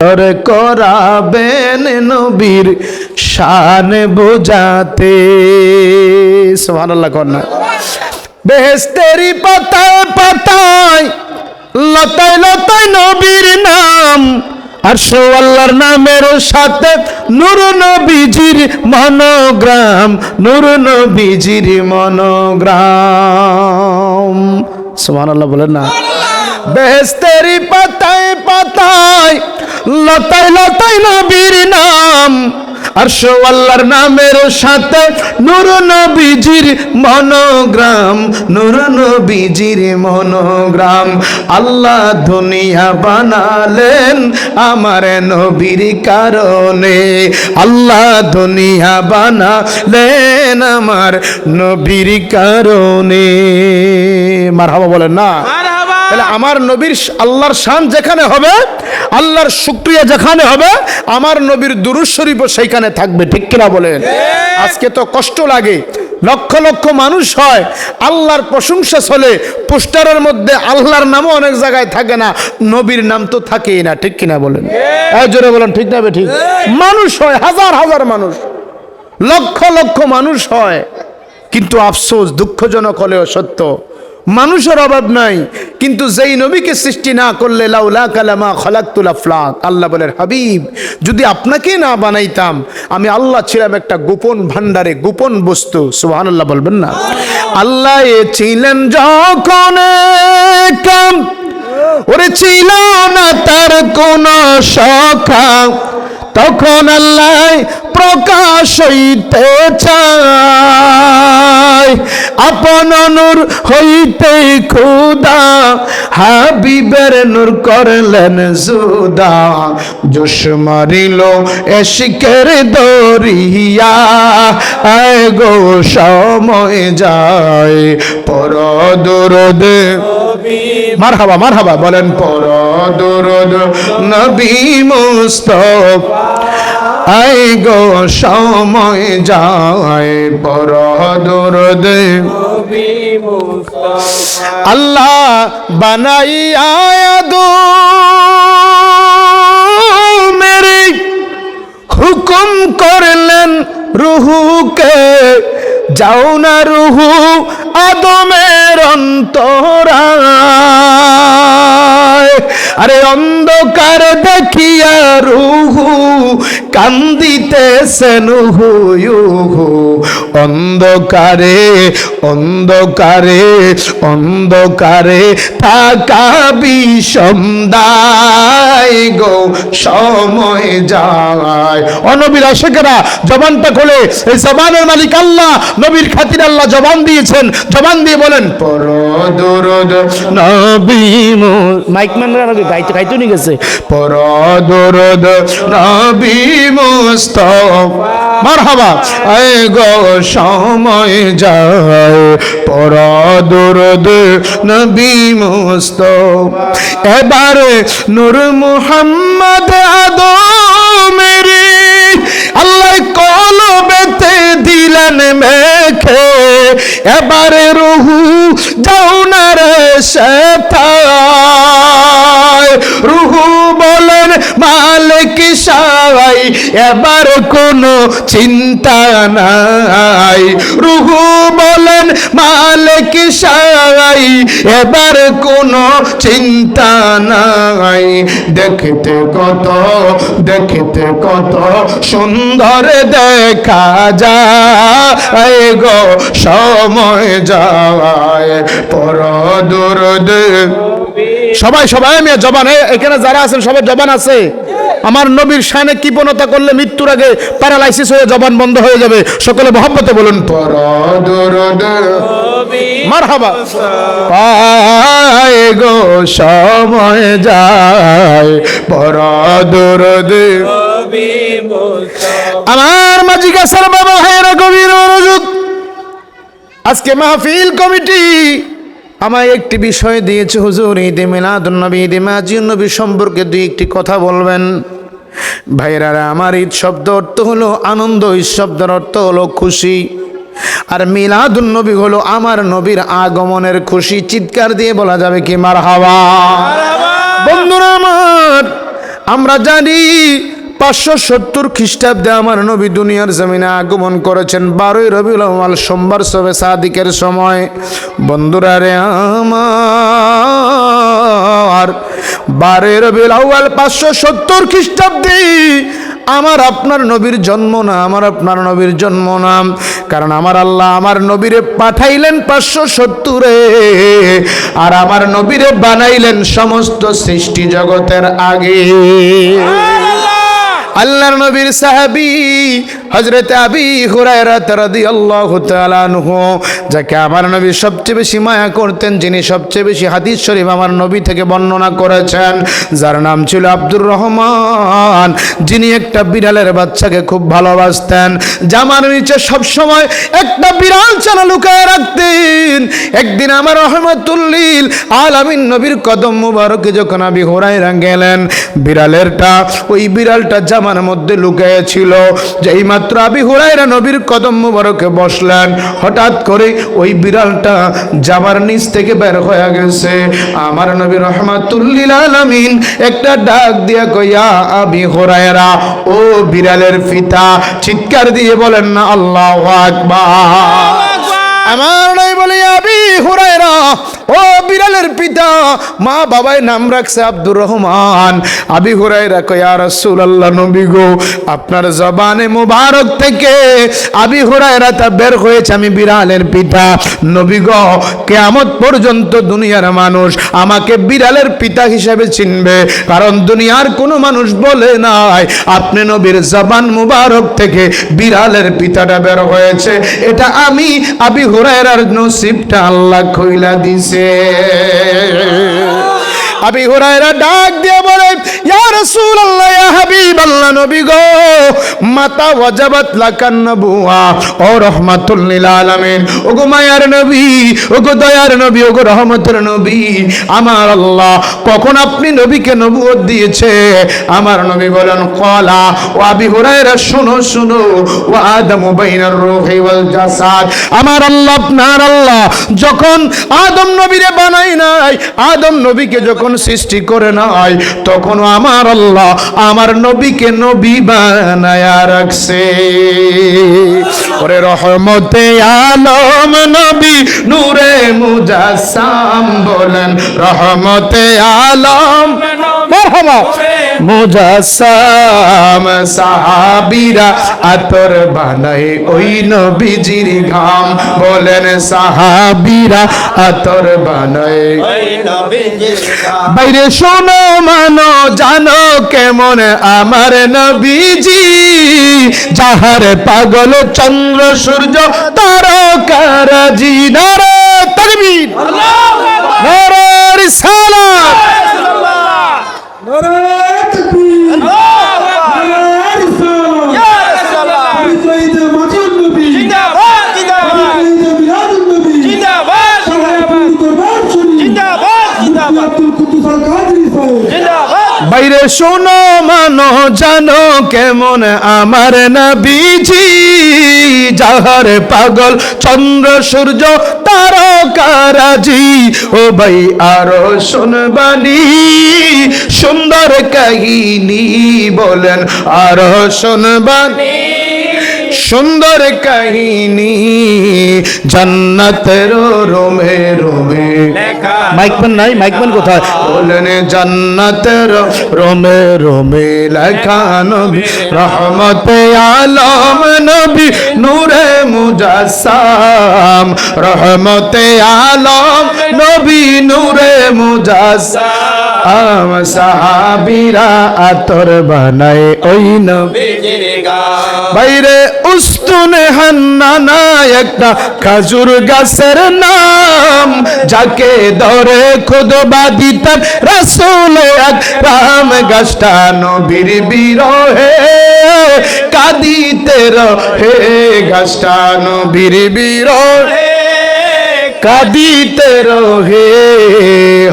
তর করাবেন নবীর শান বোঝাতে। সুবহানাল্লাহ কন্যা বেহেস্তেরি পাতায় পাতায় লতায় লতায় নবীর নাম, আর আল্লাহর নামের সাথে নূর নবীজির মনোগ্রাম, নূর নবীজির মনোগ্রাম। সুবহানাল্লাহ বলেন না। বেহেস্তেরি পাতায় পাতায়, লতায় লতায় নবীর নাম। আর আল্লাহর নামের সাথে নূর নবীজির মনোগ্রাম, নূর নবীজির মনোগ্রাম। আল্লাহ দুনিয়া বানালেন আমার নবীর কারণে। আল্লাহ দুনিয়া বানালেন আমার নবীর কারণে। মার হাবা বলেন না। তাহলে আমার নবীর আল্লাহর শান যেখানে হবে আল্লাহর শুক্রিয়া যেখানে হবে আমার নবীর দুরুজ শরীফও সেইখানে থাকবে ঠিক কিনা বলেন? আজকে তো কষ্ট লাগে। লক্ষ লক্ষ মানুষ হয় আল্লাহর প্রশংসা চলে পোস্টারের মধ্যে আল্লাহর নামও অনেক জায়গায় থাকে না নবীর নাম তো থাকেই না ঠিক কিনা বলেন? এই জোরে বলেন ঠিক না ঠিক। মানুষ হয় হাজার হাজার মানুষ লক্ষ লক্ষ মানুষ হয় কিন্তু আফসোস দুঃখজনক হলেও সত্য মানুষের অভাব নাই। কিন্তু যেই নবীকে সৃষ্টি না করলে, লাউলা কালামা খলাকুল আফলাক, আল্লাহ বলেন, হাবিব, যদি আপনাকে না বানাইতাম, আমি আল্লাহ ছিলাম একটা গোপন ভান্ডারে গোপন বস্তু। সুহান আল্লাহ বলবেন না। আল্লাহ এ ছিলেন যখন ওরে ছিল না তার কোন সখা তখন আল্লাহ প্রকাশ হইতে চায়। আপন নূর হইতে খুদা হাবিবের নূর করলেন জুদা জোশ মারিল এশিকের দরিয়া, আয় গো সময় যায় পর দরদ। মার হাবা মার হাবা বলেন পর দরদ নবী মুস্তফ। আই গো সময় যায়, পর দরদ। আল্লাহ বানাইয়া দো মেরে হুকুম করলেন রুহুকে। যাও না রুহু আদমের অন্তরায় আরে অন্ধকার দেখিয়া রুহু কান্দিতেছেন হুয়ুহু অন্ধকারে অন্ধকারে অন্ধকারে থাকা বিষমদায় গো, সময় যায়। অনবীর আশেকেরা, জবানটা খোলে। এই জবানের মালিক আল্লাহ, নবীর খাতির আল্লাহ জবান দিয়েছেন। জবান দিয়ে বলেন পর দরদ, নবী মাইক ম্যানরা গাইতে গাইতে নিয়ে গেছে। পর দরদ, নবী মুস্তফা মারহাবা। আয় গো সময় যায় পর দরদ নবী মুস্তফা। এবারে নূর মুহাম্মদ আদমের আল্লাহ কলবেতে দিলেন মেখে। এবারে রুহু যাও না রে এবার কোনো চিন্তা নাই। রুহু বলেন, মালিক সাই, এবার কোনো চিন্তা নাই। দেখতে কত দেখতে কত সুন্দর দেখা যায় গো, সময় যায়, পর দূরদ। সবাই সবাই, আমি জবান, এখানে যারা আছেন, সবাই জবান আছে। আমার নবীর শানে কৃপণতা করলে মৃত্যুর আগে প্যারালাইসিস হয়ে জবান বন্ধ হয়ে যাবে। সকলে মহব্বতে বলুন। গো, সময় যায়। পর আমার মাঝি গাছের বাবা গভীর মনোযোগ। আজকে মাহফিল কমিটি আমায় একটি বিষয় দিয়েছে হুজুর ঈদে মিলাদুন্নবী ঈদে মাজিউন্নবী সম্পর্কে দুই একটি কথা বলবেন। ভাইয়েরা আমার ঈদ শব্দ অর্থ হলো আনন্দ ঈদ শব্দের অর্থ হলো খুশি। আর মিলাদুন্নবী হলো আমার নবীর আগমনের খুশি চিৎকার দিয়ে বলা যাবে কি মার হাওয়া বন্ধুরা আমার আমরা জানি পাঁচশো সত্তর খ্রিস্টাব্দে আমার নবী দুনিয়ার জমিনে আগমন করেছেন। বারোই আউয়াল, সোমবার সবে সাদিকের সময়। বন্ধুরা রে আমার, বারোই আউয়াল, পাঁচশো সত্তর খ্রিস্টাব্দে আমার আপনার নবীর জন্ম না, আমার আপনার নবীর জন্ম নাম কারণ আমার আল্লাহ আমার নবীরে পাঠাইলেন পাঁচশো সত্তরে আর আমার নবীরে বানাইলেন সমস্ত সৃষ্টি জগতের আগে। আল্লাহর নবীর সাহাবী হযরত আবি হুরায়রা রাদিয়াল্লাহু তাআলা আনহু, যাকে আমার নবী সবচেয়ে বেশি মায়া করতেন, যিনি সবচেয়ে বেশি হাদিস শরীফ আমার নবী থেকে বর্ণনা করেছেন, যার নাম ছিল আব্দুর রহমান, যিনি একটা বিড়ালের বাচ্চাকে খুব ভালোবাসতেন জামার নিচে সবসময় একটা বিড়াল ছানা লুকায় রাখতেন। একদিন আমার রহমাতুল্লিল আলামিন নবীর কদম মুবারকে যখন আবি হুরায়রা গেলেন, বিড়ালেরটা, ওই বিড়ালটা জামার মধ্যে লুকিয়ে ছিল, যেই মাত্র আবি হুরায়রা নবীর কদম মুবারকে বসলেন। হঠাৎ করে ওই বিড়ালটা জামার নিচ থেকে বের হয়ে গেছে। আমার নবী রহমাতুল্লিল আলামিন একটা ডাক দিয়া কইয়া আবি হুরায়রা ও বিড়ালের পিতা চিৎকার দিয়ে বলেন না আল্লাহু আকবার। আমার নাই বলে আবি হুরায়রা ও বিড়ালের পিতা, মা বাবাই নাম রাখছে আব্দুর রহমান। আবি হুরায়রা কয়া রাসূলুল্লাহ, নবী গো, আপনার জবানে মুবারক থেকে আবি হুরায়রা তা বের হয়েছে, আমি বিড়ালের পিতা। নবী গো, কিয়ামত পর্যন্ত দুনিয়ার মানুষ আমাকে বিড়ালের পিতা হিসেবে চিনবে, কারণ দুনিয়ার কোনো মানুষ বলে নাই, আপনি নবীর জবান মুবারক থেকে বিড়ালের পিতাটা বের হয়েছে। এটা আমি আবি হুরায়রার নসিবটা আল্লাহ কইলা দিছে। 세 আবি হুরায়রা ডাক দিয়ে বলে, ইয়া রাসূলুল্লাহ, ইয়া হাবিবাল্লাহ, নবী গো, মাতা ওয়াজাবাত লাকান নবুয়া, ও রাহমাতুল লিল আলামিন, ওগো মায়ার নবী, ওগো দয়ার নবী, ওগো রহমতের নবী, আমার আল্লাহ, কখন আপনি নবীকে নবুয়ত দিয়েছে? আমার নবী বলেন কলা ও আবি হুরায়রা, শুনো শুনো ও আদম বাইনার রূহি ওয়াল জাসাদ। আমার আল্লাহ, আপনার আল্লাহ, যখন আদম নবীরে বানাই নাই, আদম নবীকে যখন সৃষ্টি করে নাই তখন আমার আল্লাহ আমার নবীকে নবী বানায়া রাখছে। ওরে রহমতে আলম নবী নূরে মুজাসাম বলেন, রহমতে আলম, মারহাবা। মুজাসাম সাহাবিরা আতর বানাই ওই নবীজির ঘাম। বলেন সাহাবিরা আতর বানাই বাইরে শোনো মানো জানো কেমন আমার নবীজি। যাহার পাগল চন্দ্র সূর্য তারকারাজি নারে তাকবীর নারে রিসালাত বাইরে শোনো মানো, জানো কেমন আমার বিজি যাহার পাগল চন্দ্র, সূর্য, তারকারাজি। ও ভাই, আরও শুনবানি, সুন্দর কাহিনী বলেন, আরও শুনবানি। সুন্দর কাহিনী জান্নাতের রোমে রোমে। মাইকম্যান নাই মাইকম্যান কোথায়? বলেন জান্নাতের রোমে রোমে লেখা নবী রহমতে আলম নবী নূরে মুজাসাম রহমতে আলম নবী নূরে মুজাসাম সাহাবীরা আতর বানায় ওই নবী। বাইরে উস্তুনে হান্নানা একটা খাজুর গাছের নাম, যাকে ধরে খুদবা দিতেন রাসূল আকরাম গাছটা নবীর বিরহে। কাঁদিতে রহে গাছটা নবীর বিরহে। কাঁদিতে রহে,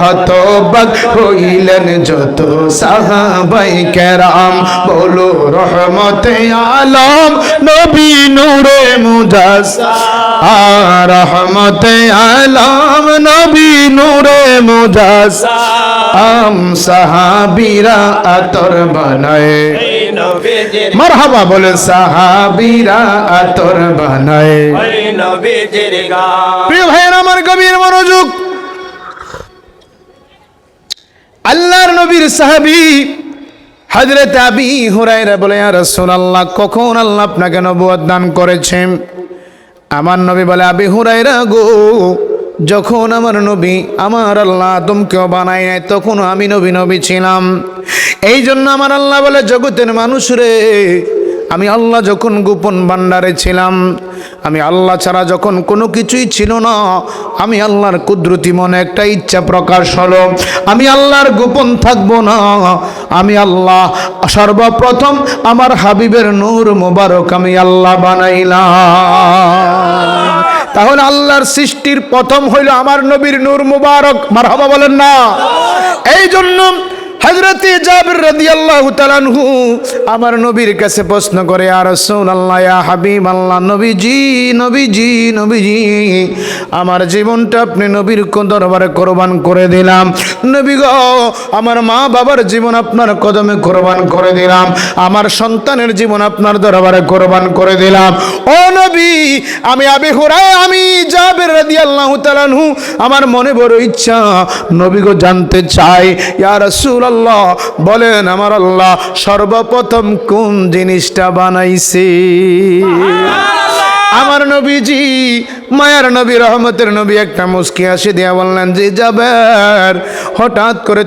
হতবাক হইলেন যত সাহাবাই কেরাম। বলো রহমতে আলম, নবী নূরে মুজাস রহমতে আলম, নবী নূরে মুজাস আম সাহাবিরা আতর বানায়। মারহাবা বলে সাহাবিরা আতর বানায়। ওই নবীজির গান প্রিয় ভাইয়ের আমার গভীর মনোযোগ। আল্লাহর নবীর সাহাবী হযরত আবি হুরায়রা বলে ইয়া রাসূলুল্লাহ কখন আল্লাহ আপনাকে নবুয়ত দান করেছেন? আমার নবী বলে আবি হুরায়রা গো যখন আমার নবী আমার আল্লাহ আদমকেও বানাই নাই তখন আমি নবী নবী ছিলাম। এই জন্য আমার আল্লাহ বলে, জগতের মানুষ রে, আমি আল্লাহ যখন গোপন ভান্ডারে ছিলাম, আমি আল্লাহ ছাড়া যখন কোনো কিছুই ছিল না, আমি আল্লাহর কুদরতি মনে একটা ইচ্ছা প্রকাশ হলো, আমি আল্লাহর গোপন থাকব না, আমি আল্লাহ সর্বপ্রথম আমার হাবিবের নূর মোবারক আমি আল্লাহ বানাইলাম। তাহলে আল্লাহর সৃষ্টির প্রথম হইল আমার নবীর নূর মুবারক। মারহাবা বলেন না। এই জন্য হজরতে জাবির রাদিয়াল্লাহু তাআলাহু আমার নবীর কাছে প্রশ্ন করে আর রাসূলুল্লাহ, ইয়া হাবিব আল্লাহ নবীজি নবীজি নবীজি, আমার জীবনটা আপনি নবীর দরবারে কোরবান করে দিলাম। নবী গো, আমার মা বাবার জীবন আপনার কদমে কোরবান করে দিলাম। আমার সন্তানের জীবন আপনার দরবারে কোরবান করে দিলাম। ও নবী, আমি আবি হুরায় আমি জাবির রাদিয়াল্লাহু তাআলাহু আমার মনে বড় ইচ্ছা, নবী গো, জানতে চাই, ইয়া রাসূলুল্লাহ বলেন আমার আল্লাহ সর্বপ্রথম কোন জিনিসটা বানাইছে? আমার নবীজি মায়ার নবী রহমতের নবী একটা মুস্কি আসে দিয়া বললেন যে যাবার হঠাৎ করে